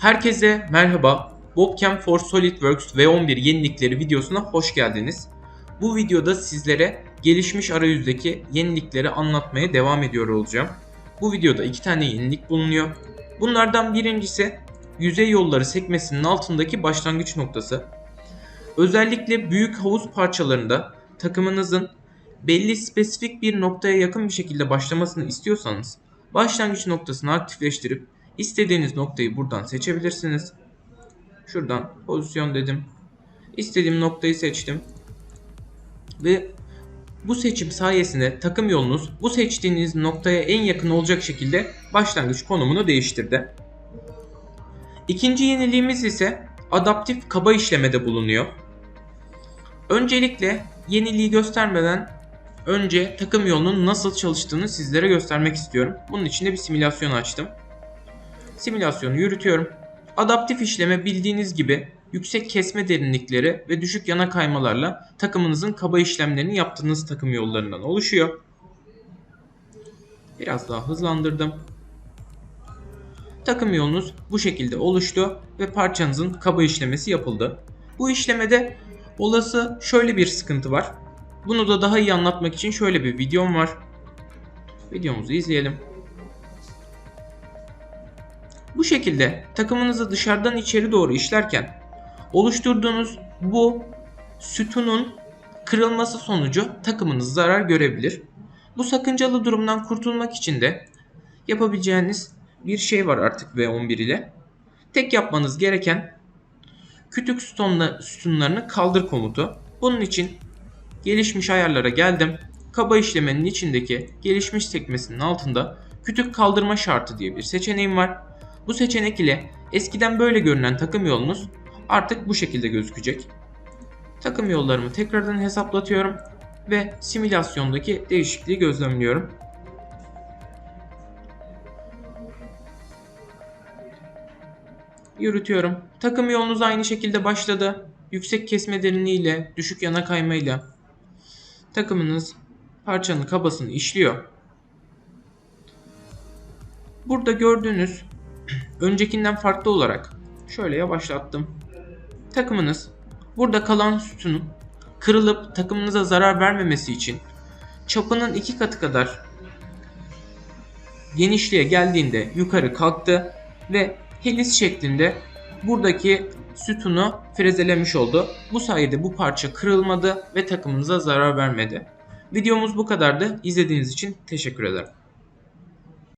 Herkese merhaba. Bobcam for SolidWorks V11 yenilikleri videosuna hoş geldiniz. Bu videoda sizlere gelişmiş arayüzdeki yenilikleri anlatmaya devam ediyor olacağım. Bu videoda iki tane yenilik bulunuyor. Bunlardan birincisi yüzey yolları sekmesinin altındaki başlangıç noktası. Özellikle büyük havuz parçalarında takımınızın belli spesifik bir noktaya yakın bir şekilde başlamasını istiyorsanız başlangıç noktasını aktifleştirip istediğiniz noktayı buradan seçebilirsiniz. Şuradan pozisyon dedim. İstediğim noktayı seçtim. Ve bu seçim sayesinde takım yolunuz bu seçtiğiniz noktaya en yakın olacak şekilde başlangıç konumunu değiştirdi. İkinci yeniliğimiz ise adaptif kaba işlemede bulunuyor. Öncelikle yeniliği göstermeden önce takım yolunun nasıl çalıştığını sizlere göstermek istiyorum. Bunun için de bir simülasyon açtım. Simülasyonu yürütüyorum. Adaptif işleme bildiğiniz gibi yüksek kesme derinlikleri ve düşük yana kaymalarla takımınızın kaba işlemlerini yaptığınız takım yollarından oluşuyor. Biraz daha hızlandırdım. Takım yolunuz bu şekilde oluştu ve parçanızın kaba işlemesi yapıldı. Bu işlemede olası şöyle bir sıkıntı var. Bunu da daha iyi anlatmak için şöyle bir videom var. Videomuzu izleyelim. Bu şekilde takımınızı dışarıdan içeri doğru işlerken oluşturduğunuz bu sütunun kırılması sonucu takımınız zarar görebilir. Bu sakıncalı durumdan kurtulmak için de yapabileceğiniz bir şey var artık V11 ile. Tek yapmanız gereken kütük sütunla, sütunlarını kaldır komutu. Bunun için gelişmiş ayarlara geldim. Kaba işlemenin içindeki gelişmiş sekmesinin altında kütük kaldırma şartı diye bir seçeneğim var. Bu seçenek ile eskiden böyle görünen takım yolunuz artık bu şekilde gözükecek. Takım yollarımı tekrardan hesaplatıyorum ve simülasyondaki değişikliği gözlemliyorum. Yürütüyorum. Takım yolunuz aynı şekilde başladı. Yüksek kesme derinliğiyle, düşük yana kaymayla takımınız parçanın kabasını işliyor. Burada gördüğünüz öncekinden farklı olarak şöyle yavaşlattım. Takımınız burada kalan sütunun kırılıp takımınıza zarar vermemesi için çapının iki katı kadar genişliğe geldiğinde yukarı kalktı ve helis şeklinde buradaki sütunu frezelemiş oldu. Bu sayede bu parça kırılmadı ve takımınıza zarar vermedi. Videomuz bu kadardı. İzlediğiniz için teşekkür ederim.